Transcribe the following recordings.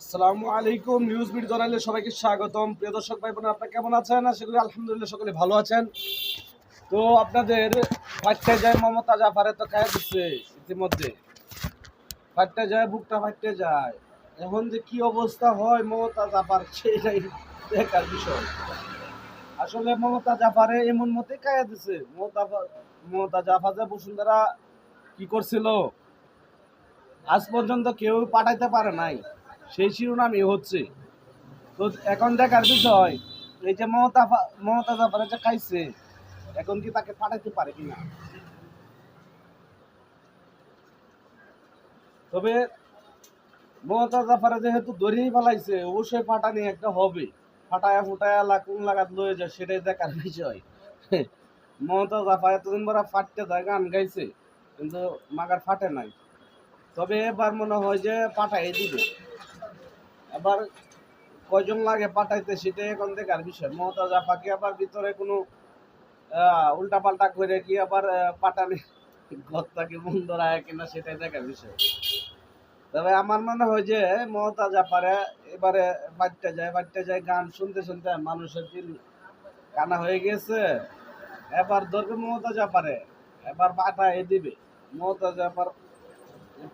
আসসালামু আলাইকুম নিউজ সবাইকে স্বাগতম। প্রিয় দর্শক ভাই বোন কেমন আছেন? আলহামদুলিল্লাহ সকলে ভালো আছেন। তো আপনাদের ফাটতে যায় মমতা জাফারে তো খায় দিচ্ছে ইতিমধ্যে। ফাটতে যায়, বুকটা ফাটতে যায়। এখন যে কি অবস্থা হয় মমতা জাফার সেটাই দেখার বিষয়। আসলে মমতা জাফারে এমন মতে দিছে মমতা মমতা যে বসুন্ধরা কি করছিল, আজ পর্যন্ত কেউ পাঠাইতে পারে নাই। সেই শিরোনামই হচ্ছে। তো এখন দেখার বিষয়, এই যে মমতা মমতা যে খাইছে, এখন কি তাকে পাঠাইতে পারে কিনা? তবে মমতা জাফারে যেহেতু দড়িয়েই ফেলাইছে, অবশ্যই ফাটানি একটা হবে। ফাটায়া ফুটায়া লা কোন লাগাত লয়ে যায় সেটাই দেখার বিষয়। মমতা জাফা এতদিন পরে ফাটতে যায়, গান গাইছে, কিন্তু মাগার ফাটে নাই। তবে এবার মনে হয় যে পাঠাই দিবে। এবার কয়জন লাগে পাঠাইতে সেটাই এখন দেখার বিষয়। মমতা জাফাকে আবার ভিতরে কোনো উল্টা পাল্টা করে কি আবার পাঠানি ঘরটাকে বন্ধ রাখে কিনা সেটাই দেখার বিষয়। তবে আমার মনে হয় যে মমতা জাফারে এবারে বাড়তে যায় বাড়তে যায় গান শুনতে শুনতে মানুষের দিল কানা হয়ে গেছে। এবার ধরবে মমতা জাফারে এবার পাঠাই দিবে। মমতা জাফার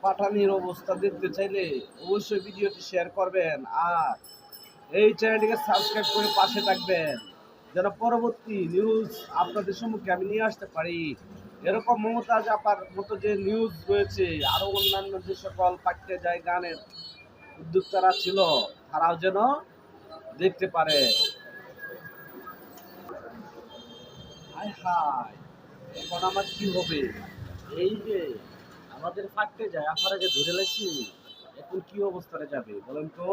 পাঠানির অবস্থা দেখতে চাইলে অবশ্যই ভিডিওটি শেয়ার করবেন আর এই চ্যানেলটিকে সাবস্ক্রাইব করে পাশে থাকবেন। যেন পরবর্তী নিউজ আপনাদের সম্মুখে আমি নিয়ে আসতে পারি। এরকম মমতাজ আপার মতো যে নিউজ রয়েছে, আরও অন্যান্য যে সকল পাঠ্যে যায় গানের উদ্যোক্তারা ছিল, তারাও যেন দেখতে পারে। হায় হায়, এখন আমার কি হবে? এই যে আমাদের ফাটতে যায়, আপনারা যে ধরে লাগছি এখন কি অবস্থায় যাবে বলেন তো?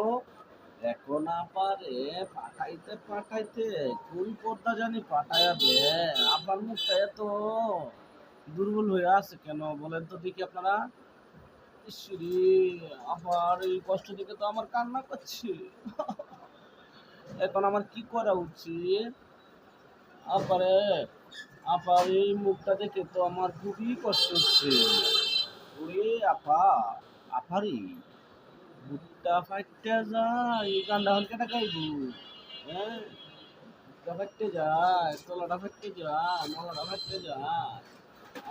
এখন আপারে পাঠাইতে পাঠাইতে কোন পর্দা জানি পাঠায়াবে? আপনার মুখটা এত দুর্বল হয়ে আছে কেন বলেন তো দেখি আপনারা? ইসরি আবার এই কষ্ট দেখে তো আমার কান্না করছে। এখন আমার কি করা উচিত? আপারে, আপার এই মুখটা দেখে তো আমার খুবই কষ্ট হচ্ছে। ওরে আপা আপারি বুকটা ফাইটতে যায় এই গানটা হল কেটা গাইবু হ্যাঁ? বুকটা ফাইটতে যায়, তলাটা ফাইটতে যায়, মলাটা ফাইটতে যায়।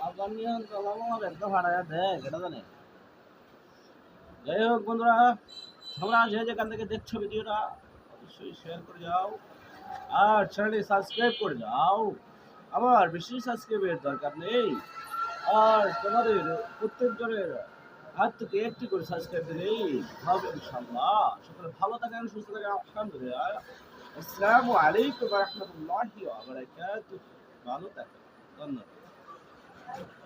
আবার নিয়ে তলা মলা একটা ভাড়ায় দেয় কেটা জানে। যাই হোক, বন্ধুরা, তোমরা যে যেখান থেকে দেখছ ভিডিওটা, অবশ্যই শেয়ার করে যাও। আর চ্যানেলটি সাবস্ক্রাইব করে যাও। আমার বেশি সাবস্ক্রাইবের দরকার নেই। আর তোমাদের প্রত্যেকজনের হাত থেকে একটি করে সাবস্ক্রাইব দিলেই হবে ইনশাল্লাহ সকলে ভালো থাকেন, সুস্থ থাকেন, আলহামদুলিল্লাহ। আসসালামু আলাইকুম রহমতুল্লাহি ভালো থাকেন। ধন্যবাদ।